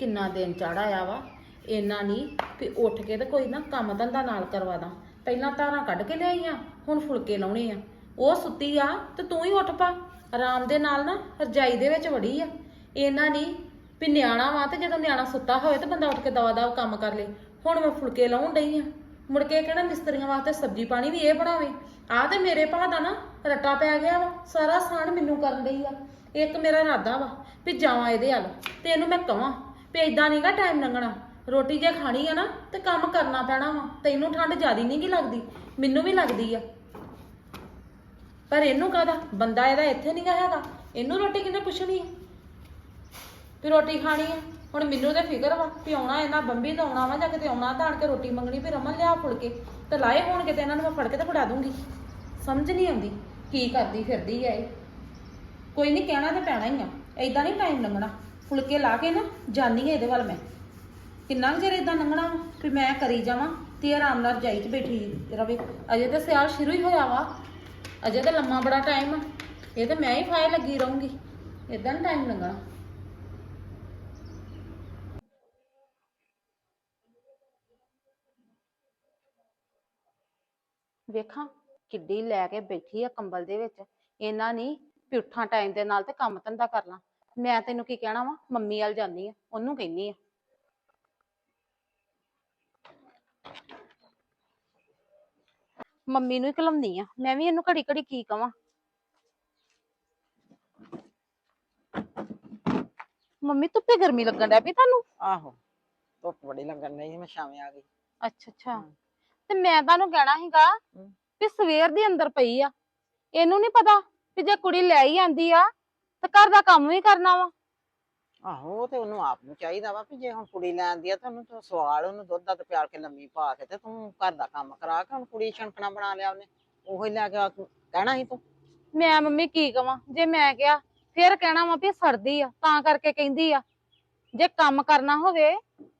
ਕਿੰਨਾ ਦਿਨ ਚੜਾਇਆ ਵਾ, ਇੰਨਾ ਨਹੀਂ ਵੀ ਉੱਠ ਕੇ ਤੇ ਕੋਈ ਨਾ ਕੰਮ ਧੰਦਾ ਨਾਲ ਕਰਵਾ ਦਾਂ। ਪਹਿਲਾਂ ਧਾਰਾਂ ਕੱਢ ਕੇ ਲਿਆਈਆਂ, ਹੁਣ ਫੁਲਕੇ ਲਾਉਣੇ ਆ। ਉਹ ਸੁੱਤੀ ਆ ਤੇ ਤੂੰ ਹੀ ਉੱਠ ਪਾ। ਆਰਾਮ ਦੇ ਨਾਲ ਨਾ ਰਜਾਈ ਦੇ ਵਿੱਚ ਵੜੀ ਆ। ਇੰਨਾ ਨਹੀਂ ਵੀ ਨਿਆਣਾ ਵਾ ਤੇ ਜਦੋਂ ਨਿਆਣਾ ਸੁੱਤਾ ਹੋਵੇ ਤੇ ਬੰਦਾ ਉੱਠ ਕੇ ਦਵਾ ਦਵਾ ਕੰਮ ਕਰ ਲੇ। ਹੁਣ ਮੈਂ ਫੁਲਕੇ ਲਾਉਣ ਡਈ ਆ। ਮੁੜ ਕੇ ਕਿਹੜਾ ਮਿਸਤਰੀਆਂ ਵਾਸਤੇ ਸਬਜ਼ੀ ਪਾਣੀ ਵੀ ਇਹ ਬਣਾਵੇ। ਆ ਤੇ ਮੇਰੇ ਭਾ ਦਾ ਨਾ ਰੱਟਾ ਪੈ ਗਿਆ ਵਾ। ਸਾਰਾ ਸਾਨ ਮੈਨੂੰ ਕਰਨ ਡਈ ਆ। ਇੱਕ ਮੇਰਾ ਇਰਾਦਾ ਵਾ ਵੀ ਜਾਵਾਂ ਇਹਦੇ ਹੱਲ ਤੇ ਇਹਨੂੰ ਮੈਂ ਕਹਾਂ ਵੀ ਇਦਾਂ ਨਹੀਂਗਾ ਟਾਈਮ ਲੰਘਣਾ। ਰੋਟੀ ਜੇ ਖਾਣੀ ਆ ਨਾ, ਤੇ ਕੰਮ ਕਰਨਾ ਪੈਣਾ ਵਾ। ਤੈਨੂੰ ਠੰਡ ਜ਼ਿਆਦੀ ਨਹੀਂਗੀ ਲੱਗਦੀ, ਮੈਨੂੰ ਵੀ ਲੱਗਦੀ ਆ। ਪਰ ਇਹਨੂੰ ਕਾਹਦਾ? ਬੰਦਾ ਇਹਦਾ ਇੱਥੇ ਨਹੀਂਗਾ ਹੈਗਾ। ਇਹਨੂੰ ਰੋਟੀ ਕਿੰਨੇ ਪੁੱਛਣੀ ਆ? ਵੀ ਰੋਟੀ ਖਾਣੀ ਆ। ਹੁਣ ਮੈਨੂੰ ਤੇ ਫਿਕਰ ਵਾ ਵੀ ਆਉਣਾ ਇਹਨਾਂ ਬੰਬੀ ਤੋਂ ਆਉਣਾ ਵਾ ਜਾਂ ਕਿਤੇ ਆਉਣਾ ਤਾਂ ਕੇ ਰੋਟੀ ਮੰਗਣੀ, ਵੀ ਰਮਨ ਲਿਆ ਫੁਲਕੇ। ਤੇ ਲਾਏ ਹੋਣ ਕਿਤੇ ਇਹਨਾਂ ਨੂੰ ਮੈਂ ਫੜ ਕੇ ਤੇ ਫੜਾ ਦੂੰਗੀ। ਸਮਝ ਨਹੀਂ ਆਉਂਦੀ ਕੀ ਕਰਦੀ ਫਿਰਦੀ ਆ ਇਹ। ਕੋਈ ਨਹੀਂ ਕਹਿਣਾ ਤੇ ਪੈਣਾ ਹੀ ਆ। ਐਦਾਂ ਨਹੀਂ ਟਾਈਮ ਲੰਘਣਾ। ਫੁਲਕੇ ਲਾ ਕੇ ਨਾ ਜਾਨੀ ਹੈ ਇਹਦੇ ਵੱਲ ਮੈਂ। ਕਿੰਨਾ ਕੁ ਚਿਰ ਇਦਾਂ ਲੰਘਣਾ ਵਾ? ਵੀ ਮੈਂ ਕਰੀ ਜਾਵਾਂ ਤੇ ਆਰਾਮ ਨਾਲ ਜਾਈ ਚ ਬੈਠੀ ਰਵੇ। ਅਜੇ ਤਾਂ ਸਿਆਲ ਸ਼ੁਰੂ ਹੀ ਹੋਇਆ ਵਾ। ਅਜੇ ਤਾਂ ਲੰਮਾ ਬੜਾ ਟਾਈਮ ਆ। ਇਹ ਤਾਂ ਮੈਂ ਹੀ ਫਾਇ ਲੱਗੀ ਰਹੂੰਗੀ। ਇਦਾਂ ਨਹੀਂ ਟਾਈਮ ਲੰਘਣਾ। ਵੇਖਾਂ ਕਿੱਡੀ ਲੈ ਕੇ ਬੈਠੀ ਆ ਕੰਬਲ ਦੇ ਵਿੱਚ। ਇਹਨਾਂ ਨਹੀਂ ਪਿਉਠਾਂ ਟਾਈਮ ਦੇ ਨਾਲ ਤੇ ਕੰਮ ਧੰਦਾ ਕਰਨਾ ਮੈਂ ਤੈਨੂੰ ਕੀ ਕਹਿਣਾ ਵਾ? ਮੰਮੀ ਵੱਲ ਜਾਂਦੀ ਆ ਉਹਨੂੰ ਕਹਿੰਨੀ ਆ। ਮੰਮੀ ਨੂੰ ਹੀ ਕਲਮਨੀ ਆ ਮੈਂ ਵੀ ਇਹਨੂੰ ਘੜੀ ਘੜੀ ਕੀ ਕਵਾਂ? ਮੰਮੀ ਧੁੱਪੇ ਗਰਮੀ ਲੱਗਣ ਡੈ ਪਈ ਤੁਹਾਨੂੰ? ਆਹੋ ਧੁੱਪ ਬੜੀ ਲੱਗਣ ਨਹੀਂ ਮੈਂ ਸ਼ਾਮੇ ਆ ਗਈ। ਅੱਛਾ ਅੱਛਾ। ਹਮ। ਤੇ ਮੈਂ ਤੁਹਾਨੂੰ ਕਹਿਣਾ ਸੀਗਾ ਹਮ। ਵੀ ਸਵੇਰ ਦੀ ਅੰਦਰ ਪਈ ਆ ਇਹਨੂੰ ਨਹੀਂ ਪਤਾ ਵੀ ਜੇ ਕੁੜੀ ਲੈ ਹੀ ਆਂਦੀ ਆ ਤੇ ਘਰ ਦਾ ਕੰਮ ਵੀ ਕਰਨਾ ਵਾ। ਆਹੋ ਉਹ ਤੇ ਉਹਨੂੰ ਆਪ ਨੂੰ ਚਾਹੀਦਾ ਵਾ ਵੀ ਜੇ ਹੁਣ ਕੁੜੀ ਲੈਂਦੀ ਆ ਤਾਂ ਉਹਨੂੰ ਤੂੰ ਸਵਾਲ ਉਹਨੂੰ ਦੁੱਧ ਦਾ ਤੇ ਪਿਆਲ ਕੇ ਲੰਮੀ ਪਾ ਕੇ ਤੇ ਤੂੰ ਘਰ ਦਾ ਕੰਮ ਕਰਾ ਕੇ ਹੁਣ ਕੁੜੀ ਛਣਕਣਾ ਬਣਾ ਲਿਆ ਉਹਨੇ ਉਹੀ ਲੈ ਕੇ ਆ ਤੂੰ ਕਹਿਣਾ ਸੀ ਤੂੰ। ਮੈਂ ਮੰਮੀ ਕੀ ਕਵਾਂ ਜੇ ਮੈਂ ਕਿਹਾ ਫਿਰ ਕਹਿਣਾ ਵਾ ਵੀ ਸਰਦੀ ਆ ਤਾਂ ਕਰਕੇ ਕਹਿੰਦੀ ਆ। ਜੇ ਕੰਮ ਕਰਨਾ ਹੋਵੇ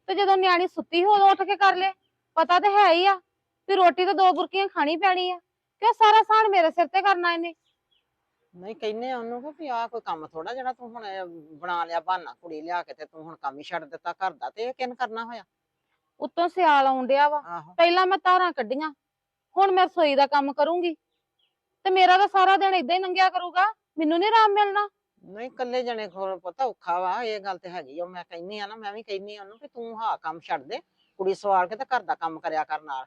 ਤੇ ਜਦੋਂ ਨਿਆਣੀ ਸੁੱਤੀ ਹੋ ਉਦੋਂ ਉੱਠ ਕੇ ਕਰ ਲੇ ਪਤਾ ਤੇ ਹੈ ਹੀ ਆ ਵੀ ਰੋਟੀ ਤਾਂ ਦੋ ਬੁਰਕੀਆਂ ਖਾਣੀ ਪੈਣੀ ਆ ਕਿ ਸਾਰਾ ਸਾਨ ਮੇਰੇ ਸਿਰ ਤੇ ਕਰਨਾ ਇਹਨੇ। ਨਹੀਂ ਕਹਿੰਨੇ ਆ ਉਹਨੂੰ ਕਿ ਵੀ ਆਹ ਕੋਈ ਕੰਮ ਥੋੜਾ ਜਿਹੜਾ ਤੂੰ ਹੁਣ ਇਹ ਬਣਾ ਲਿਆ ਬਹਾਨਾ ਕੁੜੀ ਲਿਆ ਕੇ ਤੇ ਤੂੰ ਹੁਣ ਕੰਮ ਹੀ ਛੱਡ ਦਿੱਤਾ ਘਰ ਦਾ ਤੇ ਇਹ ਕਿਨ ਕਰਨਾ ਹੋਇਆ? ਉੱਤੋਂ ਸਿਆਲ ਆਉਣ ਡਿਆ ਵਾ। ਆਹੋ। ਪਹਿਲਾਂ ਮੈਂ ਧਾਰਾਂ ਕੱਢੀਆਂ ਹੁਣ ਮੈਂ ਰਸੋਈ ਦਾ ਕੰਮ ਕਰੂੰਗੀ। ਤੇ ਮੇਰਾ ਤਾਂ ਸਾਰਾ ਦਿਨ ਇਦਾਂ ਹੀ ਲੰਘਿਆ ਕਰੂਗਾ ਮੈਨੂੰ ਨਹੀਂ ਆਰਾਮ ਮਿਲਣਾ। ਨਹੀਂ ਇਕੱਲੇ ਜਣੇ ਕੋਲ ਪਤਾ ਔਖਾ ਵਾ ਇਹ ਗੱਲ ਤੇ ਹੈਗੀ ਆ ਮੈਂ ਕਹਿੰਨੀ ਆ ਨਾ ਮੈਂ ਵੀ ਕਹਿੰਨੀ ਆ ਉਹਨੂੰ ਕਿ ਤੂੰ ਹਾਂ ਕੰਮ ਛੱਡ ਦੇ ਕੁੜੀ ਸਵਾਲ ਕੇ ਤੇ ਘਰ ਦਾ ਕੰਮ ਕਰਿਆ ਕਰ ਨਾਲ।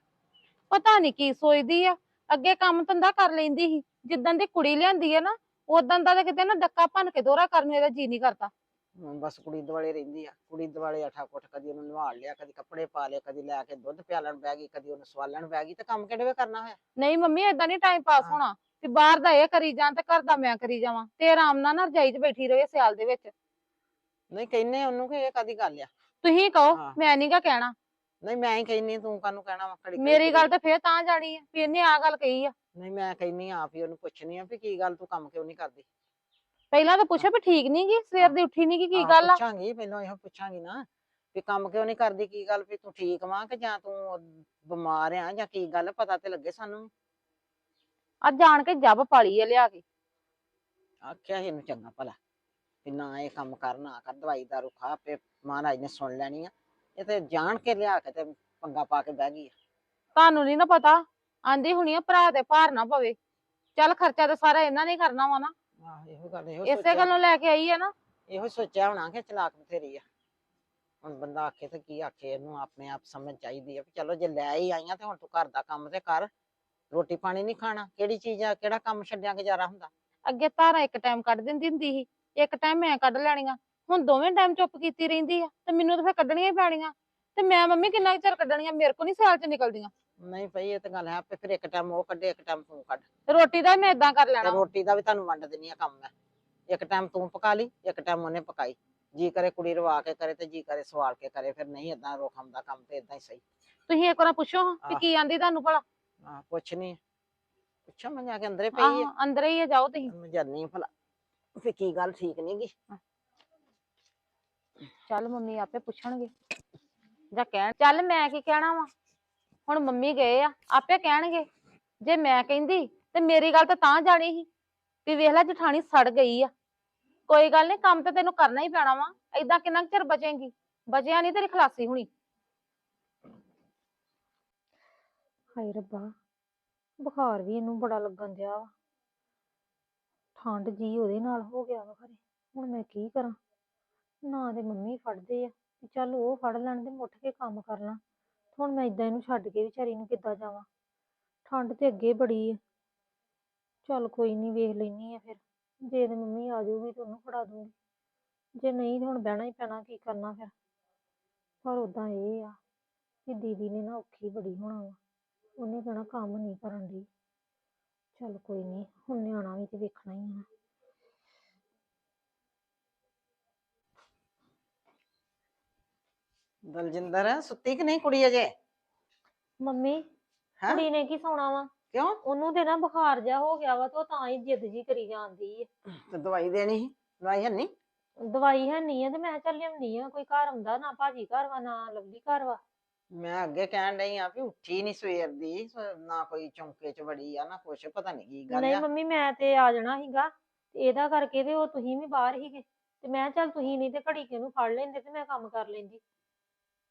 ਪਤਾ ਨਹੀਂ ਕੀ ਸੋਚਦੀ ਆ। ਅੱਗੇ ਕੰਮ ਧੰਦਾ ਕਰ ਲੈਂਦੀ ਸੀ। ਜਿੱਦਾਂ ਦੀ ਕੁੜੀ ਲਿਆਂਦੀ ਆ ਨਾ ਉਦੋਂ ਦਾ ਤਾਂ ਕਿਤੇ ਨਾ ਡੱਕਾ ਭੰਨ ਕੇ ਦੋਹਰਾ ਕਰਨ ਨੂੰ ਇਹਦਾ ਜੀ ਨਹੀਂ ਕਰਦਾ। ਹੁਣ ਬਸ ਕੁੜੀ ਦੁਆਲੇ ਰਹਿੰਦੀ ਆ। ਕੁੜੀ ਦੁਆਲੇ ਅਠਾ ਕੁੱਟ ਕਦੀ ਉਹਨੂੰ ਨਵਾਲ ਲਿਆ ਕਦੀ ਕੱਪੜੇ ਪਾ ਲਏ ਕਦੀ ਲੈ ਕੇ ਦੁੱਧ ਪਿਆਲਣ ਬਹਿ ਗਈ ਕਦੀ ਉਹਨੂੰ ਸਵਾਲਣ ਬਹਿ ਗਈ। ਤੇ ਕੰਮ ਕਿਹੜੇ ਵੇ ਕਰਨਾ ਹੋਇਆ? ਨਹੀਂ ਮੰਮੀ ਏਦਾਂ ਨਹੀਂ ਟਾਈਮ ਪਾਸ। ਹੋਣਾ। ਵੀ ਬਾਹਰ ਦਾ ਇਹ ਕਰੀ ਜਾਣ ਤੇ ਘਰ ਦਾ ਮੈਂ ਕਰੀ ਜਾਵਾਂ। ਤੇ ਆਰਾਮ ਨਾਲ ਨਾ ਰਜਾਈ 'ਚ ਬੈਠੀ ਰਹੇ ਸਿਆਲ ਦੇ ਵਿੱਚ। ਨਹੀਂ ਕਹਿੰਨੇ ਉਹਨੂੰ ਕਿ ਇਹ ਕਦੀ ਗੱਲ ਆ? ਤੁਸੀਂ ਕਹੋ ਹਾਂ। ਮੈਂ ਨਹੀਂਗਾ ਕਹਿਣਾ। ਨਹੀਂ ਮੈਂ ਹੀ ਕਹਿੰਨੀ ਤੂੰ ਕਾਹਨੂੰ ਕਹਿਣਾ ਵਾ ਘੜੀ ਮੇਰੀ ਗੱਲ ਤਾਂ ਫੇਰ ਤਾਂ ਜਾਣੀ ਆ ਵੀ ਇਹਨੇ ਆ ਗੱਲ ਕਹੀ ਆ। ਨਹੀਂ ਮੈਂ ਕਹਿੰਨੀ ਆਪ ਹੀ ਉਹਨੂੰ ਪੁੱਛਣੀ ਆ ਵੀ ਕੀ ਗੱਲ ਤੂੰ ਕੰਮ ਕਿਉਂ ਨਹੀਂ ਕਰਦੀ? ਪਹਿਲਾਂ ਤਾਂ ਪੁੱਛਿਆ ਵੀ ਠੀਕ ਨੀ ਗੀ ਸਵੇਰ ਦੀ ਉੱਠੀ ਨੀ ਗੀ ਕੀ ਗੱਲ ਆ? ਪੁੱਛਾਂਗੀ ਪਹਿਲਾਂ ਇਹੋ ਪੁੱਛਾਂਗੀ ਨਾ ਵੀ ਕੰਮ ਕਿਉਂ ਨਹੀਂ ਕਰਦੀ ਕੀ ਗੱਲ ਵੀ ਤੂੰ ਠੀਕ ਵਾਂ ਕਿ ਜਾਂ ਤੂੰ ਬਿਮਾਰ ਆ ਜਾਂ ਕੀ ਗੱਲ ਪਤਾ ਤੇ ਲੱਗੇ ਸਾਨੂੰ। ਅੱਜ ਜਾਣ ਕੇ ਜੱਬ ਪਾਲੀ ਆ ਲਿਆ ਕੇ। ਆਖਿਆ ਸੀ ਇਹਨੂੰ ਚੰਗਾ ਭਲਾ ਵੀ ਨਾ ਇਹ ਕੰਮ ਕਰ ਨਾ ਕਰ ਦਵਾਈ ਦਾ ਰੁਖਾ ਆਪੇ ਮਹਾਰਾਜ ਨੇ ਸੁਣ ਲੈਣੀ ਆ। ਇਹ ਤੇ ਜਾਣ ਕੇ ਲਿਆ ਕੇ ਤੇ ਪੰਗਾ ਪਾ ਕੇ ਬਹਿ ਗਈ ਆ। ਤੁਹਾਨੂੰ ਨਹੀਂ ਨਾ ਪਤਾ ਆਂਦੀ ਹੁਣੀ ਆ ਭਰਾ ਤੇ ਭਾਰ ਨਾ ਪਵੇ। ਚੱਲ ਖਰਚਾ ਤਾਂ ਸਾਰਾ ਇਹਨਾਂ ਨੇ ਹੀ ਕਰਨਾ ਵਾ ਨਾ। ਆਹ ਇਹੋ ਗੱਲ ਇਹੋ ਇਸੇ ਸੋਚਿਆ। ਗੱਲੋਂ ਲੈ ਕੇ ਆਈ ਆ ਨਾ। ਇਹੋ ਸੋਚਿਆ ਹੋਣਾ ਕਿ ਚਲਾਕ ਬਥੇਰੀ ਆ। ਹੁਣ ਬੰਦਾ ਆਖੇ ਤੇ ਕੀ ਆਖੇ ਇਹਨੂੰ ਆਪਣੇ ਆਪ ਸਮਝ ਚਾਹੀਦੀ ਆ ਵੀ ਚਲੋ ਜੇ ਲੈ ਹੀ ਆਈਆਂ ਤੇ ਹੁਣ ਤੂੰ ਘਰ ਦਾ ਕੰਮ ਤੇ ਕਰ। ਰੋਟੀ ਪਾਣੀ ਨਹੀਂ ਖਾਣਾ ਕਿਹੜੀ ਚੀਜ਼ ਆ ਕਿਹੜਾ ਕੰਮ ਛੱਡਿਆ ਗੁਜ਼ਾਰਾ ਹੁੰਦਾ? ਅੱਗੇ ਧਾਰਾਂ ਇੱਕ ਟਾਈਮ ਕੱਢ ਦਿੰਦੀ ਹੁੰਦੀ ਸੀ ਇੱਕ ਟਾਈਮ ਮੈਂ ਕੱਢ ਲੈਣੀਆਂ। ਹੁਣ ਦੋਵੇਂ ਟਾਈਮ ਚੁੱਪ ਕੀਤੀ ਰਹਿੰਦੀ ਆ ਤੇ ਮੈਨੂੰ ਤਾਂ ਫਿਰ ਕੱਢਣੀਆਂ ਹੀ ਪੈਣੀਆਂ। ਤੇ ਮੈਂ ਮੰਮੀ ਕਿੰਨਾ ਕੁ ਚਿਰ ਕੱਢਣੀਆਂ ਮੇਰੇ ਕੋ ਨਹੀਂ ਸਿਆਲ ਚ ਨਿਕਲਦੀਆਂ। ਨਹੀਂ ਪਈ ਇਹ ਤਾਂ ਗੱਲ ਹੈ ਆਪੇ ਫਿਰ ਇੱਕ ਟਾਈਮ ਉਹ ਕੱਢੇ ਇੱਕ ਟਾਈਮ ਤੂੰ ਕੱਢ। ਤੇ ਰੋਟੀ ਦਾ ਮੈਂ ਇਦਾਂ ਕਰ ਤੇ ਲੈਣਾ ਰੋਟੀ ਦਾ ਵੀ ਤੁਹਾਨੂੰ ਵੰਡ ਦਿੰਨੀ ਆ ਕੰਮ ਮੈਂ। ਇੱਕ ਟਾਈਮ ਤੂੰ ਪਕਾ ਲਈ ਇੱਕ ਟਾਈਮ ਉਹਨੇ ਪਕਾਈ। ਜੀ ਕਰੇ ਕੁੜੀ ਰਵਾ ਕੇ ਕਰੇ ਤੇ ਜੀ ਕਰੇ ਸਵਾਲ ਕੇ ਕਰੇ ਫਿਰ ਨਹੀਂ ਏਦਾਂ ਰੋਖਮ ਦਾ ਕੰਮ ਤੇ ਏਦਾਂ ਹੀ ਸਹੀ। ਤੁਸੀਂ ਇੱਕ ਵਾਰ ਪੁੱਛੋ ਹਾਂ ਵੀ। ਕੀ ਆਂਦੀ ਤੁਹਾਨੂੰ ਭਲਾ। ਹਾਂ ਪੁੱਛ ਨਹੀਂ ਪੁੱਛਾਂ ਮੈਂ ਜਾ ਕੇ ਅੰਦਰੇ ਪਈ ਆ। ਆਹੋ ਅੰਦਰ ਹੀ ਆ ਜਾਓ ਤੁਸੀਂ। ਮੈਂ ਜਾਨੀ ਆਂ ਭਲਾ। ਵੀ ਕੀ ਗੱਲ ਠੀਕ ਨੀ ਗੀ? ਚੱਲ ਮੰਮੀ ਆਪੇ ਪੁੱਛਣਗੇ। ਜਾਂ ਕਹਿਣ, ਚੱਲ ਮੈਂ ਕੀ ਕਹਿਣਾ ਵਾ? ਹੁਣ ਮੰਮੀ ਗਏ ਆ, ਆਪੇ ਕਹਿਣਗੇ। ਜੇ ਮੈਂ ਕਹਿੰਦੀ, ਤੇ ਮੇਰੀ ਗੱਲ ਤਾਂ ਤਾਂ ਜਾਣੀ ਸੀ ਵੀ ਵੇਖ ਲੈ ਜਠਾਣੀ ਸੜ ਗਈ ਆ। ਕੋਈ ਗੱਲ ਨਹੀਂ, ਕੰਮ ਤੇ ਤੈਨੂੰ ਕਰਨਾ ਹੀ ਪੈਣਾ ਵਾ। ਏਦਾਂ ਕਿੰਨਾ ਕੁ ਚਿਰ ਬਚੇਂਗੀ? ਬਚਿਆ ਨਹੀਂ ਤੇਰੀ ਖਲਾਸੀ ਹੁਣੀ। ਹਾਏ ਰੱਬਾ, ਬੁਖਾਰ ਵੀ ਇਹਨੂੰ ਬੜਾ ਲੱਗਣ ਡਿਆ ਵਾ। ਠੰਡ ਜੀ ਉਹਦੇ ਨਾਲ ਹੋ ਗਿਆ ਵਾ ਖਰੇ। ਹੁਣ ਮੈਂ ਕੀ ਕਰਾਂ? ਨਾ ਤੇ ਮੰਮੀ ਫੜਦੇ ਆ ਵੀ ਚੱਲ ਉਹ ਫੜ ਲੈਣ ਤੇ ਮੈਂ ਉੱਠ ਕੇ ਕੰਮ ਕਰ ਲਾਂ। ਹੁਣ ਮੈਂ ਇਦਾਂ ਇਹਨੂੰ ਛੱਡ ਕੇ ਵਿਚਾਰੀ ਨੂੰ ਕਿੱਦਾਂ ਜਾਵਾਂ? ਠੰਡ ਤੇ ਅੱਗੇ ਬੜੀ ਆ। ਚੱਲ ਕੋਈ ਨਹੀਂ ਵੇਖ ਲੈਨੀ ਆ ਫਿਰ। ਜੇ ਤੇ ਮੰਮੀ ਆ ਜਾਊਗੀ ਤੇ ਉਹਨੂੰ ਫੜਾ ਦੂੰਗੀ। ਜੇ ਨਹੀਂ ਤੇ ਹੁਣ ਬਹਿਣਾ ਹੀ ਪੈਣਾ, ਕੀ ਕਰਨਾ ਫਿਰ? ਪਰ ਉਦਾਂ ਇਹ ਆ ਕਿ ਦੀਦੀ ਨੇ ਨਾ ਔਖੀ ਬੜੀ ਹੋਣਾ ਵਾ। ਉਹਨੇ ਕਹਿਣਾ ਕੰਮ ਨਹੀਂ ਕਰਨ ਦੀ। ਚੱਲ ਕੋਈ ਨਹੀਂ ਹੁਣ ਨਿਆਣਾ ਵੀ ਤੇ ਵੇਖਣਾ ਹੀ ਆ ਦਲਜਿੰਦਰ ਸੁੱਤੀ ਕਿ ਨਹੀਂ ਕੁੜੀ ਅਜੇ? ਮੰਮੀ ਹੈਂ? ਕੁੜੀ ਨੇ ਕੀ ਸੌਣਾ ਵਾ? ਕਿਉਂ? ਉਹਨੂੰ ਤੇ ਨਾ ਬੁਖਾਰ ਜਾ ਹੋ ਗਿਆ ਵਾ ਤੇ ਉਹ ਤਾਂ ਹੀ ਜਿੱਦ ਜੀ ਕਰੀ ਜਾਂਦੀ ਆ। ਤੇ ਦਵਾਈ ਦੇਣੀ ਸੀ? ਦਵਾਈ ਹੈ ਨਹੀਂ? ਦਵਾਈ ਹੈ ਨਹੀਂ ਆ ਤੇ ਮੈਂ ਚੱਲ ਲਿਆਉਣੀ ਆ ਕੋਈ ਘਰ ਹੁੰਦਾ ਨਾ ਭਾਜੀ ਘਰ ਵਾ ਨਾ ਲਵਲੀ ਘਰ ਵਾ। ਮੈਂ ਅੱਗੇ ਕਹਿਣ ਡਈ ਆ ਵੀ ਉੱਠੀ ਨਹੀਂ ਸਵੇਰ ਦੀ ਸ- ਨਾ ਕੋਈ ਚੌਂਕੇ ਚ ਵੜੀ ਆ ਨਾ ਕੁਛ ਪਤਾ ਨਹੀਂ ਕੀ ਗੱਲ ਨਹੀਂ ਆ। ਮੰਮੀ ਮੈਂ ਤੇ ਆ ਜਾਣਾ ਸੀਗਾ ਤੇ ਇਹਦਾ ਕਰਕੇ ਤੇ ਉਹ ਤੁਸੀਂ ਵੀ ਬਾਹਰ ਹੀਗੇ ਤੇ ਮੈਂ ਕਿਹਾ ਚੱਲ ਤੁਸੀਂ ਨਹੀਂ ਤੇ ਘੜੀ ਕੇ ਨੂੰ ਫੜ ਲੈਂਦੇ ਤੇ ਮੈਂ ਕੰਮ ਕਰ ਲੈਂਦੀ।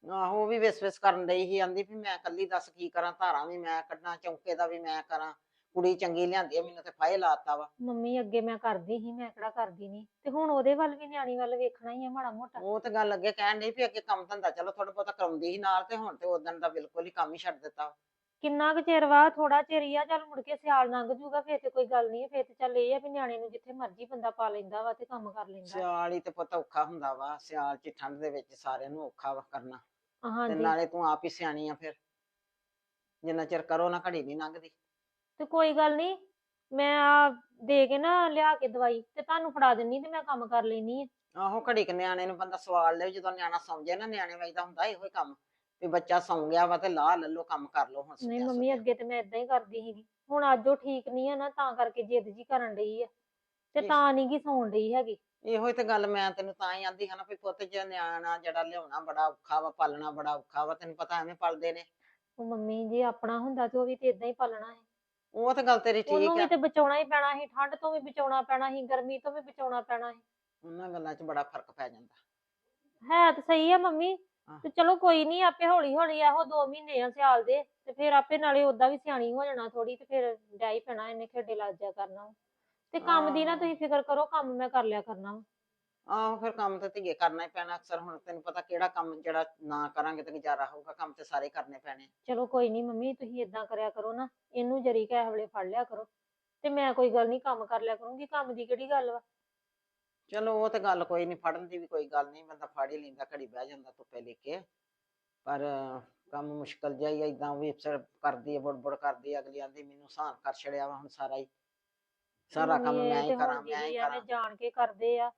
ਆਹੋ ਉਹ ਵੀ ਵਿਸ ਵਿਸ ਕਰਨ ਡਈ ਸੀ ਆਂਦੀ ਵੀ ਮੈਂ ਕੱਲੀ ਦੱਸ ਕੀ ਕਰਾਂ ਧਾਰਾਂ ਵੀ ਮੈਂ ਕੱਢਾਂ ਚੌਂਕੇ ਦਾ ਵੀ ਮੈਂ ਕਰਾਂ ਕੁੜੀ ਚੰਗੀ ਲਿਆਂਦੀ ਆ ਮੈਨੂੰ ਤੇ ਫਾਇ ਲਾਤਾ ਵਾ। ਮੰਮੀ ਅੱਗੇ ਮੈਂ ਕਰਦੀ ਸੀ ਮੈਂ ਕਿਹੜਾ ਕਰਦੀ ਨਹੀਂ ਤੇ ਹੁਣ ਉਹਦੇ ਵੱਲ ਵੀ ਨਿਆਣੀ ਵੱਲ ਵੇਖਣਾ ਹੀ ਆ ਮਾੜਾ ਮੋਟਾ। ਉਹ ਤੇ ਗੱਲ ਅੱਗੇ ਕਹਿਣ ਡਈ ਵੀ ਅੱਗੇ ਕੰਮ ਧੰਦਾ ਚਲੋ ਥੋੜਾ ਬਹੁਤਾ ਕਰਾਉਂਦੀ ਸੀ ਨਾਲ ਤੇ ਹੁਣ ਤੇ ਉਦੋਂ ਦਾ ਬਿਲਕੁਲ ਹੀ ਕੰਮ ਹੀ ਛੱਡ ਦਿੱਤਾ। ਕਿੰਨਾ ਕੁ ਚਿਰ ਵਾ ਥੋੜਾ ਚਿਰ ਹੀ ਆ ਚੱਲ ਮੁੜ ਕੇ ਸਿਆਲ ਲੰਘ ਜੂਗਾ ਫੇਰ ਤੇ ਕੋਈ ਗੱਲ ਨਹੀਂ ਫੇਰ ਤੇ ਚੱਲ ਇਹ ਆ ਵੀ ਨਿਆਣੇ ਨੂੰ ਜਿੱਥੇ ਮਰਜ਼ੀ ਬੰਦਾ ਪਾ ਲੈਂਦਾ ਵਾ ਤੇ ਕੰਮ ਕਰ ਲੈਂਦਾ। ਸਿਆਲ ਹੀ ਤੇ ਪੁੱਤ ਔਖਾ ਹੁੰਦਾ ਵਾ ਸਿਆਲ ਚ ਠੰਡ ਦੇ ਵਿੱਚ ਸਾਰਿਆਂ ਨੂੰ ਔਖਾ ਵਾ ਕਰਨਾ। ਤੇ ਹਾਂਜੀ। ਨਾਲੇ ਤੂੰ ਆਪ ਹੀ ਸਿਆਣੀ ਆ ਫਿਰ। ਜਿੰਨਾ ਚਿਰ ਕਰੋ ਨਾ ਘੜੀ ਨਹੀਂ ਲੰਘਦੀ। ਤੇ ਕੋਈ ਗੱਲ ਨਹੀਂ ਮੈਂ ਆ ਦੇ ਕੇ ਨਾ ਲਿਆ ਕੇ ਦਵਾਈ ਤੇ ਤੁਹਾਨੂੰ ਫੜਾ ਦਿੰਨੀ ਤੇ ਮੈਂ ਕੰਮ ਕਰ ਲੈਣੀ ਆ। ਆਹੋ ਘੜੀ ਕੁ ਨਿਆਣੇ ਨੂੰ ਬੰਦਾ ਸਵਾਲ ਲੈ ਜਦੋਂ ਨਿਆਣਾ ਸੌਂ ਜਾਏ ਨਾ ਨਿਆਣੇ ਵਾਈਦਾ ਹੁੰਦਾ ਇਹੋ ਹੀ ਕੰਮ ਵੀ ਬੱਚਾ ਸੌਂ ਗਿਆ ਵਾ ਤੇ ਲਾਹ ਲੱਲੋ ਕੰਮ ਕਰ ਲੋ ਹੁਣ ਨਹੀਂ ਸੁੱਤਿਆਂ ਮੰਮੀ ਸੁੱਤਿਆਂ। ਅੱਗੇ ਤੇ ਮੈਂ ਇਦਾਂ ਹੀ ਕਰਦੀ ਸੀਗੀ। ਹੁਣ ਅੱਜ ਉਹ ਠੀਕ ਨਹੀਂ ਆ ਨਾ ਤਾਂ ਕਰਕੇ ਜਿੱਦ ਜੀ ਕਰਨ ਡਈ ਆ। ਤੇ ਤਾਂ ਨਹੀਂ ਗੀ ਸੌਣ ਡਈ ਹੈਗੀ। ਇਹੋ ਹੀ ਤੇ ਗੱਲ ਮੈਂ ਤੈਨੂੰ ਤਾਂ ਹੀ ਆਂਦੀ ਹਾਂ ਨਾ ਵੀ ਪੁੱਤ ਜੇ ਨਿਆਣਾ ਜਿਹੜਾ ਲਿਆਉਣਾ ਬੜਾ ਔਖਾ ਵਾ ਪਾਲਣਾ ਬੜਾ ਔਖਾ ਵਾ ਤੈਨੂੰ ਪਤਾ ਐਵੇਂ ਪਲਦੇ ਨੇ। ਉਹ ਮੰਮੀ ਜੇ ਆਪਣਾ ਹੁੰਦਾ ਤੇ ਉਹ ਵੀ ਤੇ ਇਦਾਂ ਹੀ ਪਾਲਣਾ ਹੈ। ਉਹ ਤੇ ਗੱਲ ਤੇਰੀ ਠੀਕ ਉਹਨੂੰ ਵੀ ਆ। ਤੇ ਬਚਾਉਣਾ ਹੀ ਪੈਣਾ ਸੀ ਠੰਡ ਤੋਂ ਵੀ ਬਚਾਉਣਾ ਪੈਣਾ ਸੀ ਗਰਮੀ ਤੋਂ ਵੀ ਬਚਾਉਣਾ ਪੈਣਾ ਸੀ। ਉਹਨਾਂ ਗੱਲਾਂ 'ਚ ਬੜਾ ਫ਼ਰਕ ਪੈ ਜਾਂਦਾ। ਹੈ ਤਾਂ ਸਹੀ ਆ ਮੰਮੀ ਹਾਂ। ਤੇ ਚਲੋ ਕੋਈ ਨਹੀਂ ਆਪੇ ਹੌਲੀ ਹੌਲੀ ਇਹੋ 2 ਮਹੀਨੇ ਆ ਸਿਆਲ ਦੇ ਤੇ ਫਿਰ ਆਪੇ ਨਾਲੇ ਓਦਾਂ ਵੀ ਸਿਆਣੀ ਹੋ ਜਾਣਾ ਥੋੜੀ ਤੇ ਫਿਰ ਡਾਈ ਪੈਣਾ ਇਹਨੇ ਖੇਡੇ ਲੱਗ ਜਾ ਕਰਨਾ। ਤੇ ਕੰਮ ਦੀ ਨਾ। ਤੁਸੀਂ ਫਿਕਰ ਕਰੋ ਕੰਮ ਮੈਂ ਕਰ ਲਿਆ ਕਰਨਾ ਵਾ। ਆਹੋ ਫਿਰ ਕੰਮ ਤੇ ਧੀਏ ਕਰਨਾ ਹੀ ਪੈਣਾ ਅਕਸਰ ਹੁਣ ਤੈਨੂੰ ਪਤਾ ਕਿਹੜਾ ਕੰਮ ਜਿਹੜਾ ਨਾ ਕਰਾਂਗੇ ਤੇ ਗੁਜ਼ਾਰਾ ਹੋਊਗਾ ਕੰਮ ਤੇ ਸਾਰੇ ਕਰਨੇ ਪੈਣੇ ਚਲੋ ਕੋਈ ਨਹੀਂ ਮੰਮੀ ਤੁਸੀਂ ਇਦਾਂ ਕਰਿਆ ਕਰੋ ਨਾ ਇਹਨੂੰ ਜਰੀ ਕਾ ਵੇਲੇ ਫੜ ਲਿਆ ਕਰੋ ਤੇ ਮੈਂ ਕੋਈ ਗੱਲ ਨਹੀਂ ਕੰਮ ਕਰ ਲਿਆ ਕਰੂੰਗੀ ਕੰਮ ਦੀ ਕਿਹੜੀ ਗੱਲ ਵਾ ਚਲੋ ਉਹ ਤੇ ਗੱਲ ਕੋਈ ਨਹੀਂ ਫੜਨ ਦੀ ਵੀ ਕੋਈ ਗੱਲ ਨਹੀਂ ਬੰਦਾ ਫੜ ਹੀ ਲੈਂਦਾ ਘੜੀ ਬਹਿ ਜਾਂਦਾ ਧੁੱਪੇ ਲੈ ਕੇ ਪਰ ਕੰਮ ਮੁਸ਼ਕਲ ਜਿਹਾ ਹੀ ਇਦਾਂ ਵੀ ਅਫਸਰ ਕਰਦੀ ਹੈ ਬੁੜਬੁੜ ਕਰਦੀ ਹੈ ਅਗਲੀ ਆਂਦੀ ਮੈਨੂੰ ਸਾਨ ਕਰ ਛੜਿਆ ਵਾ ਹੁਣ ਸਾਰਾ ਹੀ ਸਾਰਾ ਕੰਮ ਮੰਮੀ, ਇਹ ਮੈਂ ਤੇ ਹੀ ਹੁਣ ਕਰਾਂ ਮੈਂ ਹੀ ਦੀਦੀ ਐਵੇਂ ਕਰਾਂ। ਜਾਣ ਕੇ ਕਰਦੇ ਆ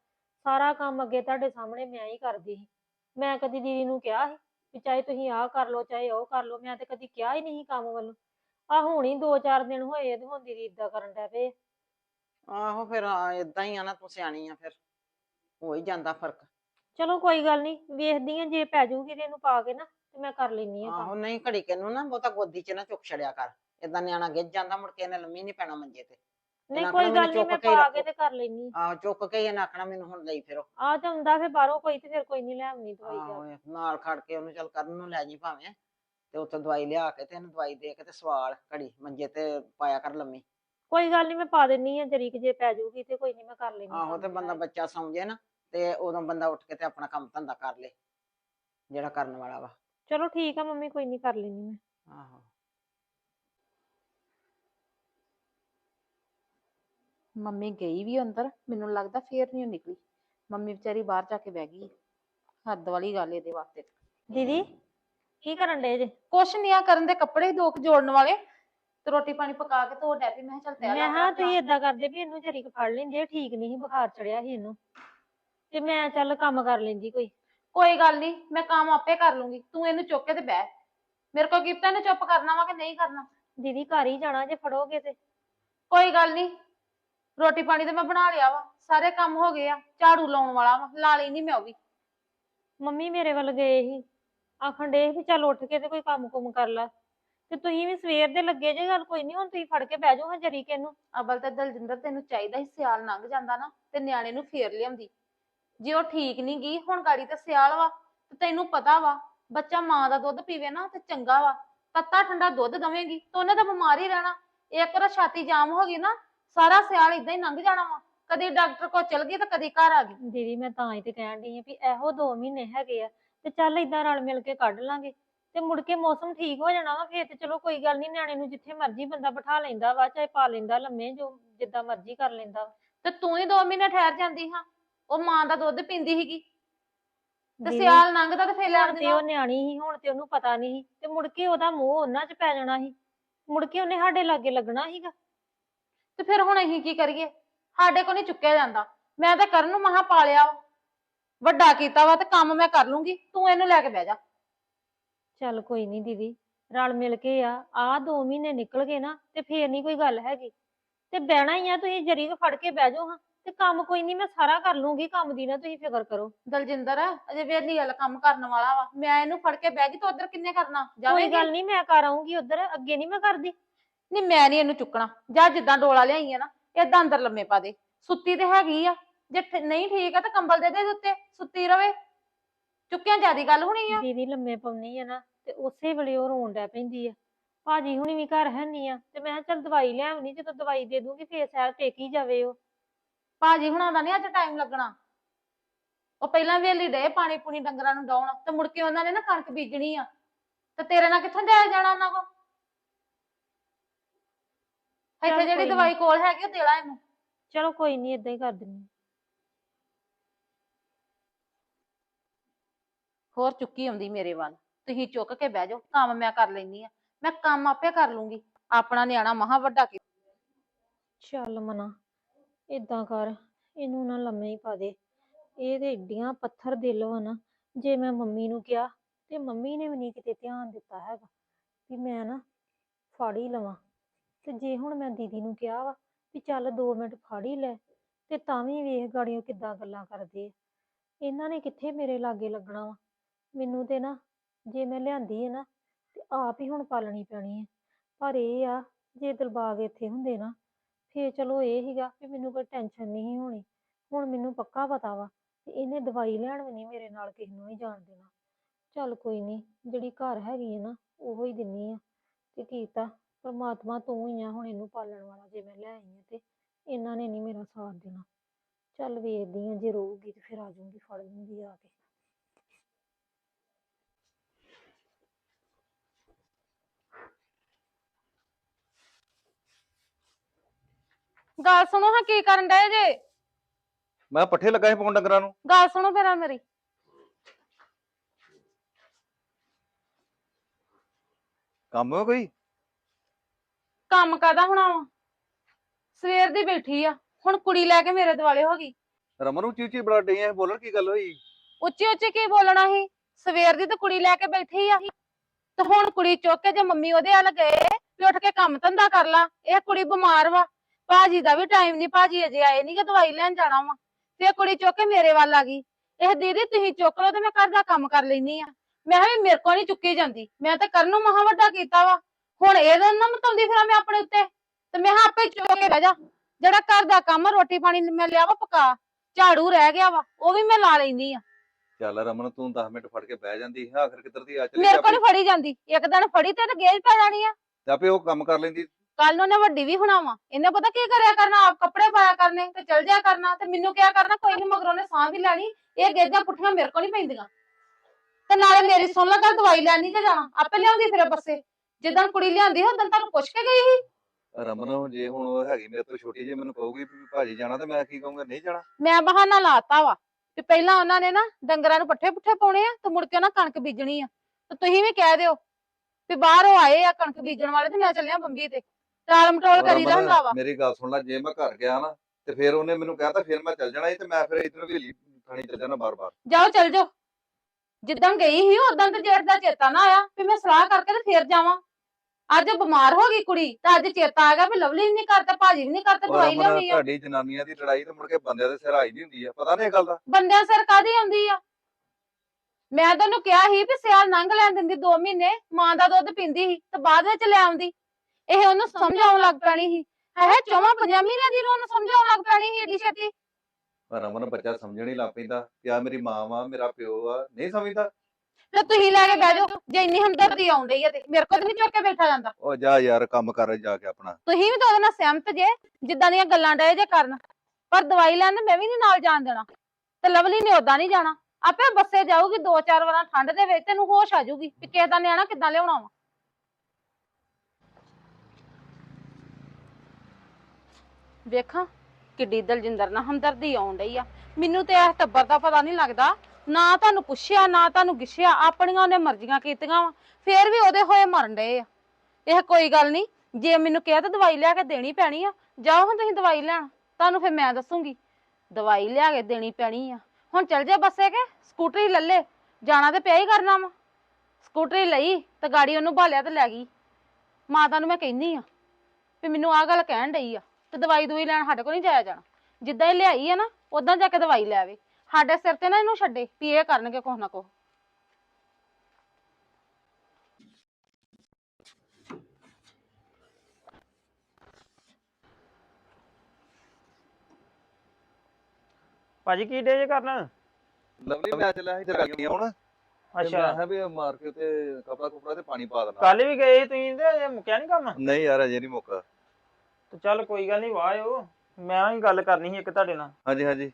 ਸਾਰਾ ਕੰਮ ਅੱਗੇ ਤੁਹਾਡੇ ਸਾਹਮਣੇ ਮੈਂ ਹੀ ਕਰਦੀ ਸੀ। ਮੈਂ ਕਦੀ ਦੀਦੀ ਨੂੰ ਕਿਹਾ ਸੀ ਵੀ ਚਾਹੇ ਤੁਸੀਂ ਆਹ ਕਰ ਲਓ ਚਾਹੇ ਉਹ ਕਰ ਲਓ ਮੈਂ ਤੇ ਕਦੀ ਕਿਹਾ ਹੀ ਨਹੀਂ ਕੰਮ ਵੱਲੋਂ ਆ ਹੁਣ ਹੀ 2-4 ਦਿਨ ਹੋਏ ਆ ਤੇ ਹੁਣ ਦੀਦੀ ਇਦਾਂ ਕਰਨ ਡੈ ਪਏ ਆਹੋ ਫਿਰ ਇਦਾਂ ਹੀ ਆ ਨਾ ਤੂੰ ਸਿਆਣੀ ਆ ਫਿਰ। ਹੋ ਹੀ ਜਾਂਦਾ ਫ਼ਰਕ। ਚਲੋ ਕੋਈ ਗੱਲ ਨਹੀਂ ਵੇਖਦੀ ਆ ਜੇ ਪੈ ਜਾਊਗੀ ਤੇ ਇਹਨੂੰ ਪਾ ਕੇ ਨਾ ਤੇ ਮੈਂ ਕਰ ਲੈਣੀ ਆ ਆਹੋ ਨਹੀਂ ਘੜੀ ਕੇ ਨੂੰ ਨਾ ਬਹੁਤਾ ਗੋਦੀ 'ਚ ਨਾ ਚੁੱਕ ਛੜਿਆ ਕਰ। ਇਦਾਂ ਨਿਆਣਾ ਗਿੱਜ ਜਾਂਦਾ ਮੁੜ ਕੇ ਇਹਨੇ ਲੰਮੀ ਨਹੀਂ ਪੈਣਾ ਮੰਜੇ ਤੇ। ਨਹੀਂ ਕੋਈ ਗੱਲ ਨਹੀਂ ਮੈਂ ਪਾ ਕੇ। ਤੇ ਕਰ ਲੈਣੀ ਆਹੋ ਚੁੱਕ ਕੇ ਇਹਨੇ ਆਖਣਾ ਮੈਨੂੰ ਹੁਣ ਲਈ ਫਿਰੋ। ਆ ਤਾਂ ਹੁੰਦਾ ਫੇ ਬਾਹਰੋਂ ਕੋਈ ਤੇ ਫਿਰ ਕੋਈ ਨਹੀਂ ਲੈ ਆਉਣੀ ਦਵਾਈ ਜਾ ਆਹੋ, ਨਾਲ ਖੜ ਕੇ ਉਹਨੂੰ ਚੱਲ ਕਰਨ ਨੂੰ ਲੈ ਜੀ ਭਾਵੇਂ ਤੇ ਉੱਥੇ ਦਵਾਈ ਲਿਆ ਕੇ ਤੇ ਇਹਨੂੰ ਦਵਾਈ ਦੇ ਕੇ ਤੇ ਸਵਾਲ ਘੜੀ ਮੰਜੇ ਤੇ ਪਾਇਆ ਕਰ ਲੰਮੀ। ਕੋਈ ਗੱਲ ਨਹੀਂ ਮੈਂ ਪਾ ਦਿੰਨੀ ਆ ਜਰੀਕ ਜੇ ਪੈ ਜਾਊਗੀ ਤੇ ਕੋਈ ਨਹੀਂ ਮੈਂ ਕਰ ਲੈਣੀ ਆਹੋ ਤੇ ਬੰਦਾ ਬੱਚਾ ਸੌਂ ਜੇ ਨਾ ਤੇ ਉਦੋਂ ਬੰਦਾ ਉੱਠ ਕੇ ਤੇ ਆਪਣਾ ਕੰਮ ਧੰਦਾ ਕਰ ਲੇ ਜਿਹੜਾ ਕਰਨ ਵਾਲਾ ਵਾ। ਚਲੋ ਠੀਕ ਆ ਮੰਮੀ ਕੋਈ ਨਹੀਂ ਕਰ ਲੈਣੀ ਮੈਂ। ਆਹੋ। ਮੰਮੀ ਗਈ ਵੀ ਅੰਦਰ ਮੈਨੂੰ ਲੱਗਦਾ ਫੇਰ ਨਹੀਂ ਨਿਕਲੀ। ਮੰਮੀ ਵਿਚਾਰੀ ਬਾਹਰ ਜਾ ਕੇ ਬਹਿ ਗਈ। ਹੱਦ ਵਾਲੀ ਗੱਲ ਇਹਦੇ ਵਾਸਤੇ। ਦੀਦੀ ਕੀ ਕਰਨ ਡੇ ਜੇ? ਕੁਛ ਨਹੀਂ ਆ ਕਰਨ ਦੇ ਕੱਪੜੇ ਦੋ ਕੁ ਜੋੜਨ ਵਾਲੇ। ਤੇ ਰੋਟੀ ਪਾਣੀ ਪਕਾ ਕੇ ਧੋ ਡੈ ਪਈ। ਮੈਂ ਕਿਹਾ ਚੱਲ ਤੈਅ ਮੈਂ ਹਾਂ ਤੁਸੀਂ ਏਦਾਂ ਕਰਦੇ ਵੀ ਇਹਨੂੰ ਜਰੀਕ ਫੜ ਲੈਂਦੇ ਠੀਕ ਨਹੀਂ ਸੀ ਬੁਖਾਰ ਚੜਿਆ ਸੀ ਇਹਨੂੰ। ਤੇ ਮੈਂ ਚੱਲ ਕੰਮ ਕਰ ਲੈਂਦੀ ਕੋਈ। ਕੋਈ ਗੱਲ ਨਹੀਂ ਮੈਂ ਕੰਮ ਆਪੇ ਕਰ ਲੂੰਗੀ। ਤੂੰ ਇਹਨੂੰ ਚੁੱਕ ਕੇ ਤੇ ਬਹਿ। ਮੇਰੇ ਕੋਲ ਕੀਤਾ ਇਹਨੂੰ ਚੁੱਪ ਕਰਨਾ ਵਾ ਕਿ ਨਹੀਂ ਕਰਨਾ? ਦੀਦੀ ਘਰ ਹੀ ਜਾਣਾ ਜੇ ਫੜੋਗੇ ਤੇ। ਕੋਈ ਗੱਲ ਨਹੀਂ ਰੋਟੀ ਪਾਣੀ ਤੇ ਮੈਂ ਬਣਾ ਲਿਆ ਵਾ ਸਾਰੇ ਕੰਮ ਹੋ ਗਏ ਆ ਝਾੜੂ ਲਾਉਣ ਵਾਲਾ ਵਾ ਲਾ ਲਈ ਨਹੀਂ ਮੈਂ ਉਹ ਵੀ। ਮੰਮੀ ਮੇਰੇ ਵੱਲ ਗਏ ਸੀ ਆਖਣ ਡੇ ਵੀ ਚੱਲ ਉੱਠ ਕੇ ਤੇ ਕੋਈ ਕੰਮ ਕੁਮ ਕਰ ਲੈ। ਤੇ ਤੁਸੀਂ ਵੀ ਸਵੇਰ ਦੇ ਲੱਗੇ ਜੇ ਗੱਲ ਕੋਈ ਨਹੀਂ ਹੁਣ ਤੁਸੀਂ ਫੜ ਕੇ ਬਹਿ ਜਾਓ ਹਾਂ ਜਰੀਕ ਇਹਨੂੰ ਅਬਲ ਤੇ ਦਲਜਿੰਦਰ ਤੈਨੂੰ ਚਾਹੀਦਾ ਸੀ ਸਿਆਲ ਲੰਘ ਜਾਂਦਾ ਨਾ ਤੇ ਨਿਆਣੇ ਨੂੰ ਫੇਰ ਲਿਆਉਂਦੀ। ਜੇ ਉਹ ਠੀਕ ਨਹੀਂ ਗਈ ਹੁਣ ਗਾੜੀ ਤੇ ਸਿਆਲ ਵਾ ਤੇ ਤੈਨੂੰ ਪਤਾ ਵਾ ਬੱਚਾ ਮਾਂ ਦਾ ਦੁੱਧ ਪੀਵੇ ਨਾ ਤੇ ਚੰਗਾ ਵਾ। ਤੱਤਾ ਠੰਡਾ ਦੁੱਧ ਦਵੇਂਗੀ ਤਾਂ ਉਹਨੇ ਤਾਂ ਬਿਮਾਰ ਹੀ ਰਹਿਣਾ। ਇੱਕ ਵਾਰ ਛਾਤੀ ਜਾਮ ਹੋ ਗਈ ਨਾ ਸਾਰਾ ਸਿਆਲ ਇਦਾਂ ਹੀ ਲੰਘ ਜਾਣਾ ਵਾ। ਕਦੀ ਡਾਕਟਰ ਕੋਲ ਚਲ ਗਈ ਤੇ ਕਦੀ ਘਰ ਆ ਗਈ। ਦੀਦੀ ਮੈਂ ਤਾਂ ਹੀ ਤੇ ਕਹਿਣ ਡਈ ਆ ਵੀ ਇਹੋ 2 ਮਹੀਨੇ ਹੈਗੇ ਆ ਤੇ ਚੱਲ ਇਦਾਂ ਰਲ ਮਿਲ ਕੇ ਕੱਢ ਲਾਂਗੇ। ਤੇ ਮੁੜ ਕੇ ਮੌਸਮ ਠੀਕ ਹੋ ਜਾਣਾ ਵਾ ਫੇਰ ਤੇ ਚਲੋ ਕੋਈ ਗੱਲ ਨਹੀਂ ਨਿਆਣੇ ਨੂੰ ਜਿੱਥੇ ਮਰਜ਼ੀ ਬੰਦਾ ਬਿਠਾ ਲੈਂਦਾ ਵਾ ਚਾਹੇ ਪਾ ਲੈਂਦਾ ਲੰਮੇ ਜੋ ਜਿੱਦਾਂ ਮਰਜ਼ੀ ਕਰ ਲੈਂਦਾ ਵਾ। ਤੇ ਤੂੰ ਹੀ 2 ਮਹੀਨੇ ਠਹਿਰ ਜਾਂਦੀ ਹਾਂ। ਉਹ ਮਾਂ ਦਾ ਦੁੱਧ ਪੀਂਦੀ ਸੀਗੀ। ਤੇ ਦੀਦੀ, ਸਿਆਲ ਲੰਘਦਾ ਤੇ ਫੇਰ ਹੁਣ ਲੈਣ ਤੇ ਉਹ ਨਿਆਣੀ ਸੀ ਹੁਣ ਤੇ ਉਹਨੂੰ ਪਤਾ ਨਹੀਂ ਸੀ। ਤੇ ਮੁੜ ਕੇ ਉਹਦਾ ਮੂੰਹ ਉਹਨਾਂ 'ਚ ਪੈ ਜਾਣਾ ਸੀ। ਮੁੜ ਕੇ ਉਹਨੇ ਸਾਡੇ ਲਾਗੇ ਲੱਗਣਾ ਸੀਗਾ। ਤੇ ਫਿਰ ਹੁਣ ਅਸੀਂ ਕੀ ਕਰੀਏ? ਸਾਡੇ ਕੋਲ ਨਹੀਂ ਚੁੱਕਿਆ ਜਾਂਦਾ। ਮੈਂ ਤਾਂ ਕਰਨ ਨੂੰ ਮਹਾ ਪਾਲਿਆ ਵਾ। ਵੱਡਾ ਕੀਤਾ ਵਾ ਤੇ ਕੰਮ ਮੈਂ ਕਰ ਲੂੰਗੀ। ਤੂੰ ਇਹਨੂੰ ਲੈ ਕੇ ਬਹਿ ਜਾ। ਚੱਲ ਕੋਈ ਨਹੀਂ ਦੀਦੀ। ਰਲ ਮਿਲ ਕੇ ਆ। ਆਹ 2 ਮਹੀਨੇ ਨਿਕਲ ਗਏ ਨਾ ਤੇ ਫੇਰ ਨਹੀਂ ਕੋਈ ਗੱਲ ਹੈਗੀ। ਤੇ ਬਹਿਣਾ ਹੀ ਆ ਤੁਸੀਂ ਜਰੀ ਕੁ ਫੜ ਕੇ ਬਹਿ ਜਾਓ ਹਾਂ। ਤੇ ਕੰਮ ਕੋਈ ਨਹੀਂ ਮੈਂ ਸਾਰਾ ਕਰ ਲੂੰਗੀ। ਕੰਮ ਦੀ ਨਾ ਤੁਸੀਂ ਫਿਕਰ ਕਰੋ। ਦਲਜਿੰਦਰ ਅਜੇ ਵੇਲੀ ਵਾਲਾ ਕੰਮ ਕਰਨ ਵਾਲਾ ਵਾ। ਮੈਂ ਇਹਨੂੰ ਫੜ ਕੇ ਬਹਿ ਗਈ ਤਾਂ ਉਧਰ ਕਿੰਨੇ ਕਰਨਾ? ਕੋਈ ਜਾਵੇਂਗੀ? ਗੱਲ ਨਹੀਂ ਮੈਂ ਕਰ ਆਉਂਗੀ ਉਧਰ। ਅੱਗੇ ਨਹੀਂ ਮੈਂ ਕਰਦੀ। ਨਹੀਂ ਮੈਂ ਨਹੀਂ ਇਹਨੂੰ ਚੁੱਕਣਾ ਜਾਂ ਜਿੱਦਾਂ ਡੋਲਾ ਲਿਆਈ ਆ ਨਾ ਏਦਾਂ ਅੰਦਰ ਲੰਮੇ ਪਾ ਦੇ। ਸੁੱਤੀ ਤੇ ਹੈਗੀ ਆ ਜੇ ਠ- ਨਹੀਂ ਠੀਕ ਆ ਤਾਂ ਕੰਬਲ ਦੇ ਦੇ ਇਹਦੇ ਉੱਤੇ ਸੁੱਤੀ ਰਵੇ। ਚੁੱਕਿਆ ਜਿਆਦੀ ਗੱਲ ਹੋਣੀ ਆ। ਦੀਦੀ ਲੰਮੇ ਪਾਉਣੀ ਆ ਨਾ ਤੇ ਉਸੇ ਵੇਲੇ ਉਹ ਰੋਣ ਡੈ ਪੈਂਦੀ ਆ। ਭਾਜੀ ਹੁਣੀ ਵੀ ਘਰ ਹੈ ਨਹੀਂ ਆ ਤੇ ਮੈਂ ਕਿਹਾ ਚੱਲ ਦਵਾਈ ਲੈ ਆਉਣੀ ਜਦੋਂ ਦਵਾਈ ਦੇ ਦੂੰਗੀ ਫੇਰ ਸੈਰ ਟੇਕੀ ਜਾਵੇ ਉਹ। ਭਾਜੀ ਹੁਣਾਂ ਦਾ ਨਹੀਂ ਅੱਜ ਟਾਈਮ ਲੱਗਣਾ। ਉਹ ਪਹਿਲਾਂ ਵੇਲੀ ਡੇ ਪਾਣੀ ਪੂਣੀ ਡੰਗਰਾਂ ਨੂੰ ਡਾਉਣ ਤੇ ਮੁੜ ਕੇ ਉਹਨਾਂ ਨੇ ਨਾ ਕਣਕ ਬੀਜਣੀ ਆ। ਤੇ ਤੇਰੇ ਨਾਲ ਕਿੱਥੋਂ ਜਾਇਆ ਜਾਣਾ ਉਹਨਾਂ ਕੋ ਇੱਥੇ ਚੱਲ ਜਿਹੜੀ ਕੋਈ ਨੀ। ਦਵਾਈ ਕੋਲ ਹੈਗੀ ਉਹ ਦੇ ਲਾ ਇਹਨੂੰ। ਚਲੋ ਕੋਈ ਨਹੀਂ ਏਦਾਂ ਹੀ ਕਰ ਦਿੰਨੀ ਹੋਰ ਚੁੱਕੀ ਆਉਂਦੀ ਮੇਰੇ ਵੱਲ। ਤੁਸੀਂ ਚੁੱਕ ਕੇ ਬਹਿ ਜਾਓ ਕੰਮ ਮੈਂ ਕਰ ਲੈਣੀ ਆ ਮੈਂ ਕੰਮ ਆਪੇ ਕਰ ਲੂੰਗੀ। ਆਪਣਾ ਨਿਆਣਾ ਮਹਾ ਵੱਡਾ ਕੀ ਚੱਲ ਮਨਾ ਏਦਾਂ ਕਰ ਇਹਨੂੰ ਨਾ ਲੰਮੇ ਹੀ ਪਾ ਦੇ। ਇਹ ਤੇ ਏਡੀਆਂ ਪੱਥਰ ਦਿਲ ਵਾ ਨਾ ਜੇ ਮੈਂ ਮੰਮੀ ਨੂੰ ਕਿਹਾ ਤੇ ਮੰਮੀ ਨੇ ਵੀ ਨਹੀਂ ਕਿਤੇ ਧਿਆਨ ਦਿੱਤਾ ਹੈਗਾ ਵੀ ਮੈਂ ਨਾ ਫੜ ਹੀ ਲਵਾਂ। ਤੇ ਜੇ ਹੁਣ ਮੈਂ ਦੀਦੀ ਨੂੰ ਕਿਹਾ ਵਾ ਵੀ ਚੱਲ 2 ਮਿੰਟ ਫੜ ਹੀ ਲੈ, ਤੇ ਤਾਂ ਵੀ ਵੇਖ ਗਾੜੀਆਂ ਕਿੱਦਾਂ ਗੱਲਾਂ ਕਰਦੇ ਆ। ਇਹਨਾਂ ਨੇ ਕਿੱਥੇ ਮੇਰੇ ਲਾਗੇ ਲੱਗਣਾ ਵਾ? ਮੈਨੂੰ ਤੇ ਨਾ, ਜੇ ਮੈਂ ਲਿਆਂਦੀ ਹੈ ਨਾ, ਤੇ ਆਪ ਹੀ ਹੁਣ ਪਾਲਣੀ ਪੈਣੀ ਹੈ ਪਰ ਇਹ ਆ, ਜੇ ਦਿਲਬਾਗ ਇੱਥੇ ਹੁੰਦੇ ਨਾ, ਫੇਰ ਚਲੋ ਇਹ ਸੀਗਾ ਵੀ ਮੈਨੂੰ ਕੋਈ ਟੈਨਸ਼ਨ ਨਹੀਂ ਹੋਣੀ। ਹੁਣ ਮੈਨੂੰ ਪੱਕਾ ਪਤਾ ਵਾ ਕਿ ਇਹਨੇ ਦਵਾਈ ਲੈਣ ਵੀ ਨਹੀਂ ਮੇਰੇ ਨਾਲ ਕਿਸੇ ਨੂੰ ਵੀ ਜਾਣ ਦੇਣਾ। ਚੱਲ ਕੋਈ ਨਹੀਂ, ਜਿਹੜੀ ਘਰ ਹੈਗੀ ਹੈ ਨਾ, ਉਹੋ ਹੀ ਦਿੰਨੀ ਆ। ਤੇ ਕੀਤਾ ਪਰਮਾਤਮਾ ਤੂੰ ਹੀ ਆ ਹੁਣ ਇਹਨੂੰ ਪਾਲਣ ਵਾਲਾ ਜੇ ਮੈਂ ਲੈ ਆਈ ਆ ਤੇ ਇਹਨਾਂ ਨੇ ਨਹੀਂ ਮੇਰਾ ਸਾਥ ਦੇਣਾ। ਚੱਲ ਵੇਖਦੀ ਆ ਜੇ ਰਹੂਗੀ ਤੇ ਫਿਰ ਆ ਜਾਊਂਗੀ ਫੜ ਲੂੰਗੀ ਆ ਕੇ। ਗੱਲ ਸੁਣੋ ਹਾਂ ਕੀ ਕਰਨ ਡਏ ਜੇ? ਮੈਂ ਪੱਠੇ ਲੱਗਾ ਸੀ ਪਾਉਣ ਡੰਗਰਾਂ ਨੂੰ। ਗੱਲ ਸੁਣੋ ਫਿਰ ਮੇਰੀ। ਕੰਮ ਹੈ ਕੋਈ? ਕੰਮ ਕਾਦਾ ਹੋਣਾ ਵਾ? ਸਵੇਰ ਦੀ ਬੈਠੀ ਆ ਹੁਣ ਕੁੜੀ ਲੈ ਕੇ ਮੇਰੇ ਦੁਆਲੇ ਹੋ ਗਈ। ਰਮਨ ਉੱਚੀ ਉੱਚੀ ਬੜਾ ਡਈਆਂ ਬੋਲਣ ਕੀ ਗੱਲ ਹੋਈ? ਉੱਚੀ ਉੱਚੀ ਕੀ ਬੋਲਣਾ ਸੀ? ਸਵੇਰ ਦੀ ਤਾਂ ਕੁੜੀ ਲੈ ਕੇ ਬੈਠੀ ਆ ਤੇ ਹੁਣ ਕੁੜੀ ਚੁੱਕ ਕੇ ਜੇ ਮੰਮੀ ਉਹਦੇ ਵੱਲ ਗਏ ਵੀ ਉੱਠ ਕੇ ਕੰਮ ਧੰਦਾ ਕਰ ਲਾ ਇਹ ਕੁੜੀ ਬਿਮਾਰ ਵਾ। ਭਾਜੀ ਦਾ ਵੀ ਟਾਈਮ ਨਹੀਂ ਭਾਜੀ ਅਜੇ ਆਏ ਨਹੀਂ ਕਿ ਦਵਾਈ ਲੈਣ ਜਾਣਾ ਵਾ ਤੇ ਇਹ ਕੁੜੀ ਚੁੱਕ ਕੇ ਮੇਰੇ ਵੱਲ ਆ ਗਈ। ਇਹ ਦੀਦੀ ਤੁਸੀਂ ਚੁੱਕ ਲਓ ਤੇ ਮੈਂ ਘਰ ਦਾ ਕੰਮ ਕਰ ਲੈਨੀ ਆ। ਮੈਂ ਕਿਹਾ ਵੀ ਮੇਰੇ ਕੋਲ ਨਹੀਂ ਚੁੱਕੀ ਜਾਂਦੀ ਮੈਂ ਤਾਂ ਕਰਨ ਨੂੰ ਮਹਾ ਵੱਡਾ ਕੀਤਾ ਵਾ। ਹੁਣ ਇਹਦਾ ਨਾ ਮਤਾਉਂਦੀ ਫਿਰਾਂ ਮੈਂ ਆਪਣੇ ਉੱਤੇ। ਤੇ ਮੈਂ ਕਿਹਾ ਆਪੇ ਚੁੱਕ ਕੇ ਬਹਿ ਜਾ। ਜਿਹੜਾ ਘਰ ਦਾ ਕੰਮ ਰੋਟੀ ਪਾਣੀ ਮੈਂ ਲਿਆ ਵਾ ਪਕਾ। ਝਾੜੂ ਰਹਿ ਗਿਆ ਵਾ ਉਹ ਵੀ ਮੈਂ ਲਾ ਲੈਂਦੀ ਆ। ਚੱਲ ਰਮਨ ਤੂੰ 10 ਮਿੰਟ ਫੜ ਕੇ ਬਹਿ ਜਾਂਦੀ ਹੈ ਆਖਰ ਕਿੱਧਰ ਦੀ ਆ ਚਲੀ ਮੇਰੇ ਕੋਲ ਨੀ ਫੜੀ ਜਾਂਦੀ। ਇੱਕ ਦਿਨ ਫੜੀ ਤੇ ਤੇ ਗੇਜ ਪੈ ਜਾਣੀ ਆ। ਆਪੇ ਉਹ ਕੰਮ ਕਰ ਲੈਂਦੀ? ਕੱਲ ਨੂੰ ਨੇ ਵੱਡੀ ਵੀ ਹੋਣਾ ਵਾ। ਇਹਨੇ ਪਤਾ ਕੀ ਕਰਿਆ ਕਰਨਾ? ਆਪ ਕੱਪੜੇ ਪਾਇਆ ਕਰਨੇ ਤੇ ਚਲ ਜਾਇਆ ਕਰਨਾ। ਤੇ ਮੈਨੂੰ ਕਿਹਾ ਕਰਨਾ ਕੋਈ ਨਹੀਂ ਮਗਰੋਂ ਨੇ ਸਾਹ ਵੀ ਲੈਣੀ। ਇਹ ਗੇਜਾਂ ਪੁੱਠੀਆਂ ਮੇਰੇ ਕੋਲ ਨਹੀਂ ਪੈਂਦੀਆਂ। ਤੇ ਨਾਲੇ ਮੇਰੀ ਸੁਣ ਲਗਾ ਦਵਾਈ ਲੈਣੀ ਤੇ ਜਾਣਾ। ਆਪੇ ਲਿਆਉਂਦੀ ਫਿਰ ਬੱਸੇ। ਜਿੱਦਣ ਕੁੜੀ ਲਿਆਂਦੀ ਉਦੋਂ ਤੁਹਾਨੂੰ ਪੁੱਛ ਕੇ ਗਈ ਸੀ? ਰਮਨ ਜੇ ਹੁਣ ਉਹ ਹੈਗੀ ਮੇਰੇ ਤੋਂ ਛੋਟੀ ਜੇ ਮੈਨੂੰ ਕਹੂਗੀ ਵੀ ਭਾਜੀ ਜਾਣਾ ਤੇ ਮੈਂ ਕੀ ਕਹੂੰਗਾ ਨਹੀਂ ਜਾਣਾ। ਮੈਂ ਬਹਾਨਾ ਲਾਤਾ ਵਾ ਵੀ ਪਹਿਲਾਂ ਉਹਨਾਂ ਨੇ ਨਾ ਡੰਗਰਾਂ ਨੂੰ ਪੱਠੇ ਪੁੱਠੇ ਪਾਉਣੇ ਆ ਤੇ ਮੁੜ ਕੇ ਉਹਨਾਂ ਕਣਕ ਬੀਜਣੀ ਆ। ਤੇ ਤੁਸੀਂ ਵੀ ਕਹਿ ਦਿਓ ਵੀ ਬਾਹਰੋਂ ਆਏ ਆ ਕਣਕ ਬੀਜਣ ਵਾਲੇ ਤੇ ਮੈਂ ਚੱਲਿਆ ਬੰਬੀ ਤੇ। ਟਾਲ ਮਟੋਲ ਕਰੀਦਾ ਹੁੰਦਾ ਵਾ। ਮੇਰੀ ਗੱਲ ਸੁਣ ਲੈ ਜੇ ਮੈਂ ਘਰ ਗਿਆ ਨਾ ਤੇ ਫਿਰ ਉਹਨੇ ਮੈਨੂੰ ਕਹਿਤਾ ਫਿਰ ਮੈਂ ਚੱਲ ਜਾਣਾ ਸੀ ਤੇ ਮੈਂ ਫਿਰ ਇਧਰ ਹਵੇਲੀ ਥਾਣੀ ਚੱਲ ਜਾਣਾ ਬਾਰ-ਬਾਰ। ਜਾਓ ਚੱਲ ਜਾਓ। ਜਿੱਦਾਂ ਗਈ ਸੀ ਉਦੋਂ ਤੇ ਜੇਠ ਦਾ ਚੇਤਾ ਨਾ ਆਇਆ ਵੀ ਮੈਂ ਸਲਾਹ ਕਰਕੇ ਤੇ ਫੇਰ ਜਾਵਾਂ। ਅੱਜ ਬਿਮਾਰ ਹੋ ਗਈ ਕੁੜੀ ਤਾਂ ਅੱਜ ਚੇਤਾ ਆ ਗਿਆ ਵੀ ਲਵਲੀ ਨਹੀਂ ਕਰਦਾ ਭਾਜੀ ਵੀ ਨਹੀਂ ਕਰਦਾ ਉਹ ਦਵਾਈ ਰਮਨ ਲਿਆਉਣੀ ਆ। ਤੁਹਾਡੀ ਜਨਾਨੀਆਂ ਦੀ ਲੜਾਈ ਤੇ ਮੁੜ ਕੇ ਬੰਦਿਆਂ ਦੇ ਸਿਰ ਆਈ ਦੀ ਹੁੰਦੀ ਆ ਪਤਾ ਨਹੀਂ ਇਹ ਗੱਲ ਦਾ। ਬੰਦਿਆਂ ਸਿਰ ਕਾਦੀ ਆਉਂਦੀ ਆ? ਮੈਂ ਤੈਨੂੰ ਕਿਹਾ ਸੀ ਵੀ ਸਿਆਲ ਲੰਘ ਲੈਣ ਦਿੰਦੀ 2 ਮਹੀਨੇ ਮਾਂ ਦਾ ਦੁੱਧ ਪੀਂਦੀ ਸੀ ਤੇ ਬਾਅਦ ਵਿੱਚ ਲੈ ਆਉਂਦੀ। ਇਹ ਉਹਨੂੰ ਸਮਝਾਉਣ ਲੱਗ ਪੈਣੀ ਸੀ। ਹੈ ਚੌਵਾਂ ਪੰਜਾਂ ਮਹੀਨਿਆਂ ਦੀ ਨੂੰ ਉਹਨੂੰ ਸਮਝਾਉਣ ਲੱਗ ਪੈਣੀ ਸੀ ਏਡੀ ਛੇਤੀ। ਪਰ ਰਮਨ ਬੱਚਾ ਸਮਝਣ ਹੀ ਲੱਗ ਪੈਂਦਾ ਕਿ ਆ ਮੇਰੀ ਮਾਂ ਵਾ ਮੇਰਾ ਪਿਓ ਆ ਨਹੀਂ ਸਮਝਦਾ। ਤੇ ਤੁਸੀਂ ਲੈ ਕੇ ਬਹਿ ਜਾਓ ਜੇ ਇੰਨੀ ਹਮਦਰਦੀ ਆਉਣ ਡਈ ਆ ਤੇ ਮੇਰੇ ਕੋਲ ਤਾਂ ਨਹੀਂ ਚੁੱਕ ਕੇ ਬੈਠਾ ਜਾਂਦਾ। ਉਹ ਜਾ ਯਾਰ ਕੰਮ ਕਰ ਜਾ ਕੇ ਆਪਣਾ। ਤੁਸੀਂ ਵੀ ਤਾਂ ਉਹਦੇ ਨਾਲ ਸਹਿਮਤ ਜੇ ਜਿੱਦਾਂ ਦੀਆਂ ਗੱਲਾਂ ਡਏ ਜੇ ਕਰਨ। ਪਰ ਦਵਾਈ ਲੈਣ ਮੈਂ ਵੀ ਨਹੀਂ ਨਾਲ ਜਾਣ ਦੇਣਾ। ਤੇ ਲਵਲੀ ਨੇ ਉਦਾਂ ਨਹੀਂ ਜਾਣਾ। ਆਪੇ ਬੱਸੇ ਜਾਊਗੀ ਦੋ ਚਾਰ ਵਾਰਾਂ ਠੰਡ ਦੇ ਵਿੱਚ ਤੈਨੂੰ ਹੋਸ਼ ਆ ਜਾਊਗੀ ਕਿ ਕਿਸੇ ਦਾ ਨਿਆਣਾ ਕਿੱਦਾਂ ਲਿਆਉਣਾ ਵਾ। ਵੇਖਾਂ ਕਿੱਡੀ ਦਲਜਿੰਦਰ ਨਾਲ ਹਮਦਰਦੀ ਆਉਣ ਡਈ ਆ। ਮੈਨੂੰ ਤੇ ਇਹ ਟੱਬਰ ਦਾ ਪਤਾ ਨਹੀਂ ਲੱਗਦਾ ਨਾ ਤੁਹਾਨੂੰ ਪੁੱਛਿਆ, ਨਾ ਤੁਹਾਨੂੰ ਗਿੱਛਿਆ, ਆਪਣੀਆਂ ਉਹਨੇ ਮਰਜ਼ੀਆਂ ਕੀਤੀਆਂ ਵਾ। ਫੇਰ ਵੀ ਉਹਦੇ ਹੋਏ ਮਰਨ ਡਏ ਆ। ਇਹ ਕੋਈ ਗੱਲ ਨਹੀਂ, ਜੇ ਮੈਨੂੰ ਕਿਹਾ ਤਾਂ ਦਵਾਈ ਲਿਆ ਕੇ ਦੇਣੀ ਪੈਣੀ ਆ। ਜਾਓ ਹੁਣ ਤੁਸੀਂ ਦਵਾਈ ਲੈਣ, ਤੁਹਾਨੂੰ ਫਿਰ ਮੈਂ ਦੱਸੂਗੀ। ਦਵਾਈ ਲਿਆ ਕੇ ਦੇਣੀ ਪੈਣੀ ਆ। ਹੁਣ ਚੱਲ ਜਾ ਬੱਸੇ ਕੇ ਸਕੂਟਰੀ ਲੱਲੇ ਜਾਣਾ ਤੇ ਪਿਆ ਹੀ ਕਰਨਾ ਵਾ। ਸਕੂਟਰੀ ਲਈ ਤੇ ਗਾੜੀ ਉਹਨੂੰ ਭਾਲਿਆ ਤੇ ਲੈ ਗਈ। ਮਾਤਾ ਨੂੰ ਮੈਂ ਕਹਿੰਨੀ ਆ ਵੀ ਮੈਨੂੰ ਆਹ ਗੱਲ ਕਹਿਣ ਡਈ ਆ, ਤੇ ਦਵਾਈ ਦੂਈ ਲੈਣ ਸਾਡੇ ਕੋਲ ਨਹੀਂ ਜਾਇਆ ਜਾਣਾ। ਜਿੱਦਾਂ ਹੀ ਲਿਆਈ ਆ ਨਾ ਉਦਾਂ ਜਾ ਕੇ ਦਵਾਈ ਲੈ ਆਵੇ। ਸਾਡੇ ਸਿਰ ਤੇ ਨਾ ਇਹਨੂੰ ਛੱਡੇ ਵੀ ਇਹ ਕਰਨਗੇ ਕੁਛ ਨਾ ਕੁਛ। ਭਾਜੀ ਕੀ ਡੇ ਜੇ ਕਰਨ? ਲਵਲੀ ਮੈਂ ਚੱਲਿਆ ਸੀ ਜਗਾਈਆਂ ਹੁਣ ਅੱਛਾ। ਮੈਂ ਕਿਹਾ ਵੀ ਮਾਰ ਕੇ ਤੇ ਕਪੜਾ ਕੁਪੜਾ ਤੇ ਪਾਣੀ ਪਾ ਦੇਣਾ। ਕੱਲ ਵੀ ਗਏ ਸੀ ਤੁਸੀਂ ਤੇ ਅਜੇ ਮੁੱਕਿਆ ਨਹੀਂ ਕੰਮ? ਨਹੀਂ ਯਾਰ ਅਜੇ ਨਹੀਂ ਮੁੱਕਾ। ਤੇ ਚੱਲ ਕੋਈ ਗੱਲ ਨਹੀਂ ਵਾਹਿਓ ਮੈਂ ਵੀ ਗੱਲ ਕਰਨੀ ਸੀ ਇੱਕ ਤੁਹਾਡੇ ਨਾਲ। ਹਾਂਜੀ ਹਾਂਜੀ।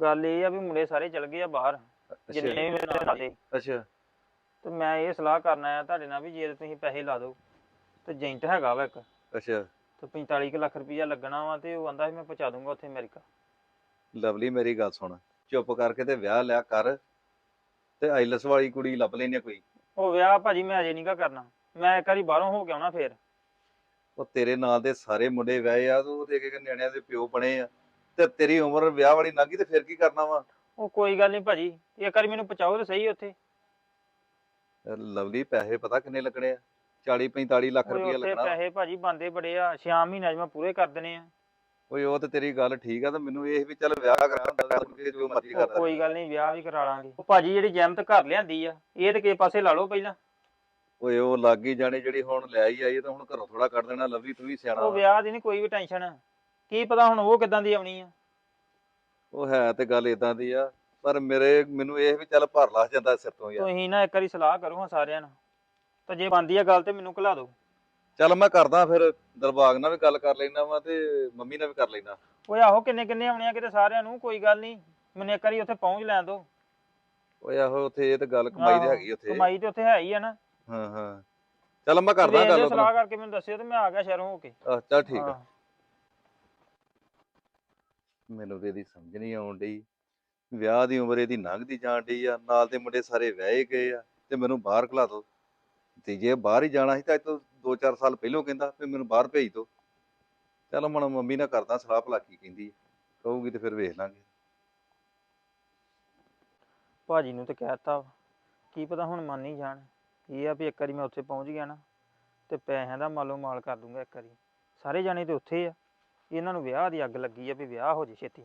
ਗੱਲ ਇਹ ਆ ਵੀ ਮੁੰਡੇ ਸਾਰੇ ਚਲ ਗਏ ਆ ਬਾਹਰ ਜਿੰਨੇ ਵੀ ਮੇਰੇ ਨਾਲ ਦੇ। ਅੱਛਾ। ਤੇ ਮੈਂ ਇਹ ਸਲਾਹ ਕਰਨਾ ਆ ਤੁਹਾਡੇ ਨਾਲ ਵੀ ਜੇ ਤੁਸੀਂ ਪੈਸੇ ਲਾ ਦਿਓ। ਤੇ ਏਜੰਟ ਹੈਗਾ ਵਾ ਇੱਕ। ਅੱਛਾ। ਤੇ 45 ਕੁ ਲੱਖ ਰੁਪਈਆ ਲੱਗਣਾ ਵਾ ਤੇ ਉਹ ਆਂਦਾ ਸੀ ਮੈਂ ਪਹੁੰਚਾ ਦੂੰਗਾ ਉੱਥੇ ਅਮਰੀਕਾ। ਲਵਲੀ ਮੇਰੀ ਗੱਲ ਸੁਣ। ਚੁੱਪ ਕਰਕੇ ਤੇ ਵਿਆਹ ਲਿਆ ਕਰ। ਤੇ ਆਈਲਸ ਵਾਲੀ ਕੁੜੀ ਲੱਭ ਲੈਣੀ ਕੋਈ। ਉਹ ਵਿਆਹ ਭਾਜੀ ਮੈਂ ਅਜੇ ਨਹੀਂਗਾ ਕਰਨਾ। ਮੈਂ ਇੱਕ ਵਾਰੀ ਬਾਹਰੋਂ ਹੋ ਕੇ ਆਉਣਾ ਫੇਰ। ਉਹ ਤੇਰੇ ਨਾਲ ਦੇ ਸਾਰੇ ਮੁੰਡੇ ਵਿਆਹੇ ਆ ਤੂੰ ਦੇ ਕੇ ਨਿਆਣਿਆਂ ਦੇ ਪਿਓ ਬਣੇ ਆ। ਤੇ ਤੇਰੀ ਉਮਰ ਵਿਆਹ ਵਾਲੀ ਲੰਘੀ ਤੇ ਫਿਰ ਕੀ ਕਰਨਾ ਵਾ? ਉਹ ਕੋਈ ਗੱਲ ਨਹੀਂ ਭਾਜੀ ਇੱਕ ਵਾਰੀ ਮੈਨੂੰ ਪਹੁੰਚਾਓ ਤੇ ਸਹੀ ਉੱਥੇ। ਲਵਲੀ ਪੈਸੇ ਪਤਾ ਕਿੰਨੇ ਲੱਗਣੇ ਆ? 40 45 ਲੱਖ ਓਏ ਰੁਪਏ ਉੱਥੇ ਲੱਗਣਾ ਪੈਸੇ ਭਾਜੀ ਬੰਦੇ ਬੜੇ ਆ 6 ਮਹੀਨਿਆਂ 'ਚ ਮੈਂ ਪੂਰੇ ਕਰ ਦੇਣੇ ਆ। ਓਏ ਉਹ ਤੇ ਤੇਰੀ ਗੱਲ ਠੀਕ ਆ ਤੇ ਮੈਨੂੰ ਇਹ ਵੀ ਚੱਲ ਵਿਆਹ ਕਰਾਉਂਦਾ ਜੋ ਮਰਜ਼ੀ ਉਹ ਕਰਦਾ ਕੋਈ ਗੱਲ ਨਹੀਂ ਵਿਆਹ ਵੀ ਕਰਾ ਲਾਂਗੇ। ਉਹ ਭਾਜੀ ਜਿਹੜੀ ਜੈਮਤ ਘਰ ਲਿਆਂਦੀ ਆ ਇਹ ਤੇ ਕਿਸੇ ਪਾਸੇ ਲਾ ਲਓ ਪਹਿਲਾਂ। ਓਏ ਉਹ ਲੱਗ ਹੀ ਜਾਣੇ ਜਿਹੜੀ ਹੁਣ ਲੈ ਹੀ ਆਈ ਆ ਤਾਂ ਹੁਣ ਘਰੋਂ ਥੋੜਾ ਕੱਢ ਦੇਣਾ ਲਵਲੀ ਤੂੰ ਵੀ ਸਿਆਣਾ ਉਹ ਵਾ। ਵਿਆਹ ਦੀ ਨਹੀਂ ਕੋਈ ਵੀ ਟੈਨਸ਼ਨ। ਕੀ ਪਤਾ ਹੁਣ ਉਹ ਕਿਦਾਂ ਦੀ ਆਉਣੀ ਆ? ਉਹ ਹੈ ਤੇ ਗੱਲ ਇਦਾਂ ਦੀ ਆ ਪਰ ਮੇਰੇ ਮੈਨੂੰ ਇਹ ਵੀ ਚੱਲ ਭਰ ਲੱਗ ਜਾਂਦਾ ਸਿਰ ਤੋਂ ਯਾਰ। ਤੁਸੀਂ ਨਾ ਇੱਕ ਵਾਰੀ ਸਲਾਹ ਕਰੋ ਹਾਂ ਸਾਰਿਆਂ ਨਾਲ ਤੇ ਜੇ ਬੰਦੀ ਆ ਗੱਲ ਤੇ ਮੈਨੂੰ ਘਲਾ ਦਿਓ। ਚੱਲ ਮੈਂ ਕਰਦਾ ਫਿਰ ਦਰਬਾਗ ਨਾਲ ਵੀ ਗੱਲ ਕਰ ਲੈਣਾ ਵਾ ਤੇ ਮੰਮੀ ਨਾਲ ਵੀ ਕਰ ਲੈਣਾ ਓਏ ਆਹੋ ਕਿੰਨੇ ਕਿੰਨੇ ਆਉਣੇ ਆ ਕਿਤੇ ਸਾਰਿਆਂ ਨੂੰ ਕੋਈ ਗੱਲ ਨਹੀਂ ਮੈਨੂੰ ਇੱਕ ਵਾਰੀ ਉੱਥੇ ਪਹੁੰਚ ਲੈਣ ਦਿਓ। ਓਏ ਆਹੋ ਉੱਥੇ ਇਹ ਤੇ ਗੱਲ ਕਮਾਈ ਦੀ ਹੈਗੀ ਉੱਥੇ। ਕਮਾਈ ਤੇ ਉੱਥੇ ਹੈ ਹੀ ਆ ਨਾ। ਹਾਂ ਹਾਂ। ਚੱਲ ਮੈਂ ਕਰਦਾ ਗੱਲ ਸਲਾਹ ਕਰਕੇ ਮੈਨੂੰ ਦੱਸਿਓ ਤੇ ਮੈਂ ਆ ਗਿਆ ਸ਼ਹਿਰੋਂ ਹੋ ਕੇ। ਚੱਲ ਠੀਕ ਆ। ਮੈਨੂੰ ਤੇ ਇਹਦੀ ਸਮਝ ਨਹੀਂ ਆਉਣ ਡਈ। ਵਿਆਹ ਦੀ ਉਮਰ ਇਹਦੀ ਲੰਘਦੀ ਜਾਣ ਡਈ ਆ, ਨਾਲ ਦੇ ਮੁੰਡੇ ਸਾਰੇ ਵਿਆਹੇ ਗਏ ਆ, ਤੇ ਮੈਨੂੰ ਬਾਹਰ ਖਲਾ ਦੋ। ਤੇ ਜੇ ਬਾਹਰ ਹੀ ਜਾਣਾ ਸੀ ਤਾਂ ਅੱਜ ਤੋਂ 2-4 ਸਾਲ ਪਹਿਲਾਂ ਕਹਿੰਦਾ ਵੀ ਮੈਨੂੰ ਬਾਹਰ ਭੇਜ ਦੋ। ਚੱਲ ਮਨ ਮੰਮੀ ਨਾਲ ਕਰਦਾ ਸਲਾਹ, ਭਲਾ ਕੀ ਕਹਿੰਦੀ ਕਹੂਗੀ ਤੇ ਫਿਰ ਵੇਖ ਲਾਂਗੇ। ਭਾਜੀ ਨੂੰ ਤੇ ਕਹਿਤਾ ਵਾ, ਕੀ ਪਤਾ ਹੁਣ ਮੰਨ ਹੀ ਜਾਣ। ਇਹ ਆ ਵੀ ਇੱਕ ਵਾਰੀ ਮੈਂ ਉੱਥੇ ਪਹੁੰਚ ਗਿਆ ਨਾ, ਤੇ ਪੈਸਿਆਂ ਦਾ ਮਾਲੋ ਮਾਲ ਕਰ ਦੂੰਗਾ ਇੱਕ ਵਾਰੀ। ਸਾਰੇ ਜਾਣੇ ਤੇ ਉੱਥੇ ਆ। ਇਹਨਾਂ ਨੂੰ ਵਿਆਹ ਦੀ ਅੱਗ ਲੱਗੀ ਆ ਵੀ ਵਿਆਹ ਹੋ ਜੇ ਛੇਤੀ।